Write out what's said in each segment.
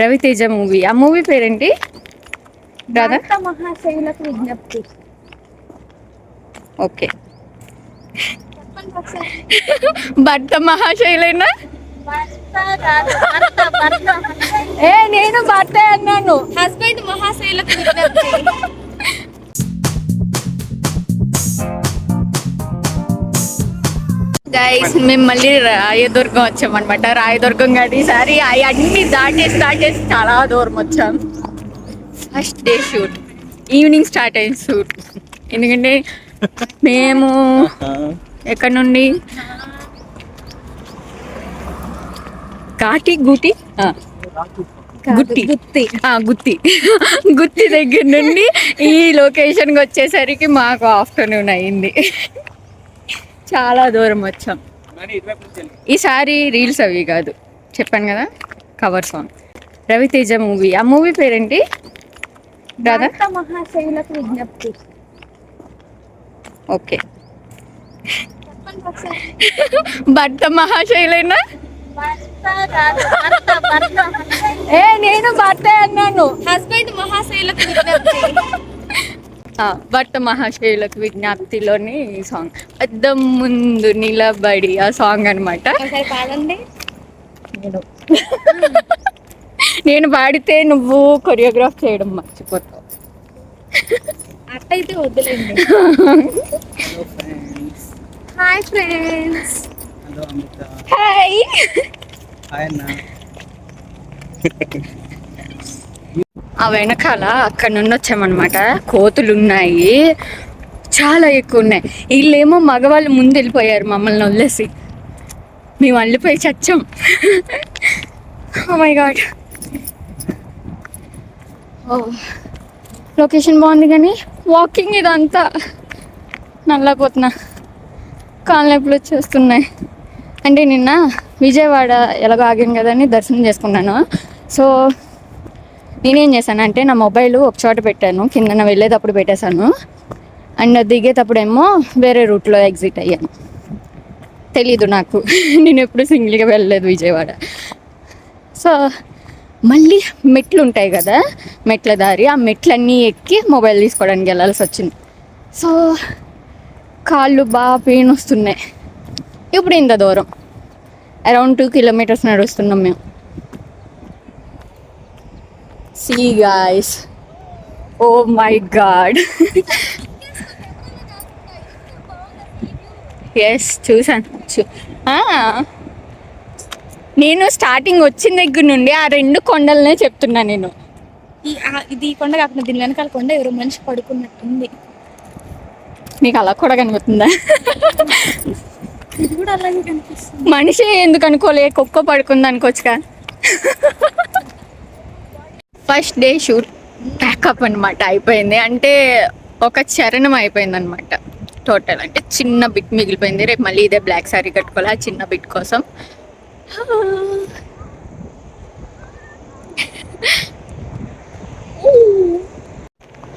Raviteja movie. ఆ movie పేరేంటి? రాధా? భారత మహాశైలకు విజ్ఞప్తి. ఓకే. భర్త మహాశైలేనా. ఏ నేను భర్త అన్నాను. హస్బెండ్ మహాశైలకు విజ్ఞప్తి. గైస్ మేము మళ్ళీ రాయదుర్గం వచ్చామన్నమాట. రాయదుర్గం కాదు ఈసారి అవి అన్ని దాటేసి దాటేసి చాలా దూరం వచ్చాం. First day shoot evening start అయింది షూట్ ఎందుకంటే మేము ఎక్కడ నుండి? కాటి గుటి? గుత్తి గుత్తి. ఆ, గుత్తి. గుత్తి దగ్గర నుండి ఈ లొకేషన్కి వచ్చేసరికి మాకు ఆఫ్టర్నూన్ అయింది. చాలా దూరం వచ్చాం. ఈసారి రీల్స్ అవి కాదు. చెప్పాను కదా కవర్ సాంగ్. రవితేజ మూవీ. ఆ మూవీ పేరేంటి? రాధా? భారత మహాశైలకు విజ్ఞప్తి. ఓకే. భర్త మహాశైలేనా. ఏ నేను భర్త అన్నాను. హస్బెండ్ మహాశైలకు విజ్ఞప్తి. ఆ, భర్త మహాశైలకు విజ్ఞప్తిలోని ఈ సాంగ్ అద్దం ముందు నిలబడి ఆ సాంగ్ అనమాట పాడండి. నేను. పాడితే నువ్వు కొరియోగ్రాఫ్ చేయడం మర్చిపోతావు. అట్టయితే వద్దులేండి. హాయ్ ఫ్రెండ్స్ హాయ్ హాయ్ అన్న. ఆ వెనకాల అక్కడ నుండి వచ్చామన్నమాట. కోతులు ఉన్నాయి చాలా ఎక్కువ ఉన్నాయి వీళ్ళేమో మగవాళ్ళు ముందు వెళ్ళిపోయారు మమ్మల్ని వదిలేసి. మేము అల్లిపోయి చచ్చాం. మై గాడ్ ఓ లొకేషన్ బాగుంది కానీ వాకింగ్ ఇదంతా నల్లపోతున్నా కాళ్ళ నొప్పులు వచ్చేస్తున్నాయి. అంటే నిన్న విజయవాడ ఎలాగో ఆగాను కదా అని దర్శనం చేసుకున్నాను. సో నేనేం చేశానంటే నా మొబైల్ ఒక చోట పెట్టాను కిందన వెళ్ళేటప్పుడు పెట్టేశాను. అండ్ దిగేటప్పుడేమో వేరే రూట్లో ఎగ్జిట్ అయ్యాను. తెలీదు నాకు. నేను ఎప్పుడు సింగిల్గా వెళ్ళలేదు విజయవాడ. సో మళ్ళీ మెట్లు ఉంటాయి కదా మెట్ల దారి. ఆ మెట్లన్నీ ఎక్కి మొబైల్ తీసుకోవడానికి వెళ్ళాల్సి వచ్చింది. సో కాళ్ళు బాగా పెయిన్ వస్తున్నాయి. ఇప్పుడు ఇంత దూరం. అరౌండ్ టూ కిలోమీటర్స్ నడుస్తున్నాం మేము. See guys oh my god yes చూసాను చూ. ఆ, నేను స్టార్టింగ్ వచ్చిన దగ్గర నుండి ఆ రెండు కొండలనే చెప్తున్నా నేను. ఇది కొండ కాకుండా దీని వెనకాల కొండ ఎవరో మనిషి పడుకున్నట్టుంది. నీకు అలా కూడా కనిపిస్తుందా. మనిషి ఎందుకు అనుకోలే? కుక్క పడుకుంది అనుకోవచ్చుగా. First day shoot pack up అనమాట అయిపోయింది. అంటే ఒక చరణం అయిపోయింది అనమాట టోటల్ అంటే చిన్న బిట్ మిగిలిపోయింది. రేపు మళ్ళీ ఇదే బ్లాక్ సారీ కట్టుకోవాలి. ఆ చిన్న బిట్ కోసం.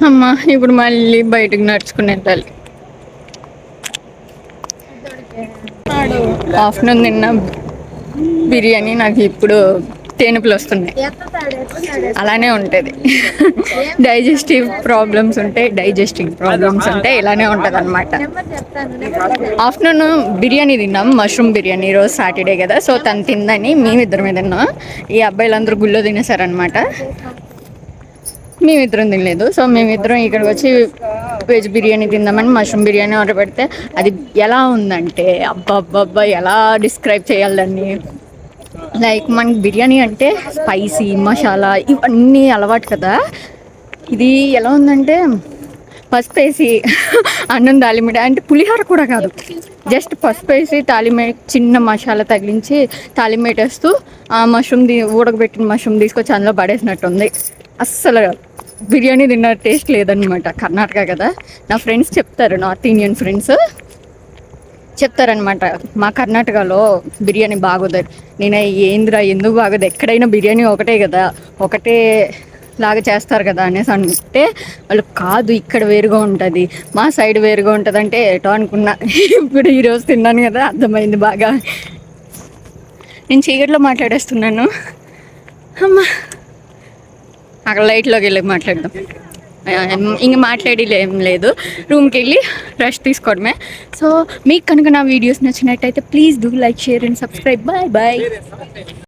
అమ్మా ఇప్పుడు మళ్ళీ బయటకు నడుచుకుని వెళ్ళాలి. ఆఫ్టర్నూన్ తిన్న బిర్యానీ నాకు ఇప్పుడు తేనుపులు వస్తున్నాయి. అలానే ఉంటుంది. డైజెస్టివ్ ప్రాబ్లమ్స్ ఉంటాయి డైజెస్టివ్ ప్రాబ్లమ్స్ ఉంటాయి ఇలానే ఉంటుంది అనమాట ఆఫ్టర్నూన్ బిర్యానీ తిన్నాం మష్రూమ్ బిర్యానీ రోజు సాటర్డే కదా సో తను తిందని మేమిద్దరం తిన్నాం ఈ అబ్బాయిలందరూ గుళ్ళో తినేసారనమాట మేమిద్దరం తినలేదు సో మేమిద్దరం ఇక్కడికి వచ్చి వెజ్ బిర్యానీ తిందామని మష్రూమ్ బిర్యానీ ఆర్డర్ పెడితే అది ఎలా ఉందంటే అబ్బా అబ్బా అబ్బా ఎలా డిస్క్రైబ్ చేయాలి దాన్ని? లైక్ మనకి బిర్యానీ అంటే స్పైసీ మసాలా ఇవన్నీ అలవాటు కదా. ఇది ఎలా ఉందంటే పసుపు వేసి అన్నం తాలిమిడి అంటే పులిహోర కూడా కాదు. జస్ట్ పసుపు వేసి తాలిమే చిన్న మసాలా తగిలించి తాలిమేటేస్తూ ఆ మష్రూమ్ ది ఉడకబెట్టిన మష్రూమ్ తీసుకొచ్చి అందులో పడేసినట్టుంది. అస్సలు బిర్యానీ తిన్న టేస్ట్ లేదనమాట కర్ణాటక కదా. నా ఫ్రెండ్స్ చెప్తారు నార్త్ ఇండియన్ ఫ్రెండ్స్ చెప్తారనమాట మా కర్ణాటకలో బిర్యానీ బాగోదు. నేను ఏందిరా ఎందుకు బాగోదు? ఎక్కడైనా బిర్యానీ ఒకటే కదా ఒకటే లాగా చేస్తారు కదా అనేసి అంటే వాళ్ళు కాదు ఇక్కడ వేరుగా ఉంటుంది. మా సైడ్ వేరుగా ఉంటుంది అంటే ఏటో అనుకున్నా. ఇప్పుడు ఈరోజు తిన్నాను కదా అర్థమైంది బాగా. నేను చీకట్లో మాట్లాడేస్తున్నాను. అమ్మా. అక్కడ లైట్లోకి వెళ్ళి మాట్లాడదాం. ఇంక మాట్లాడి ఏం లేదు. రూమ్కి వెళ్ళి రెస్ట్ తీసుకోవడమే. సో మీకు కనుక నా వీడియోస్ నచ్చినట్టయితే please do like share and subscribe. Bye bye.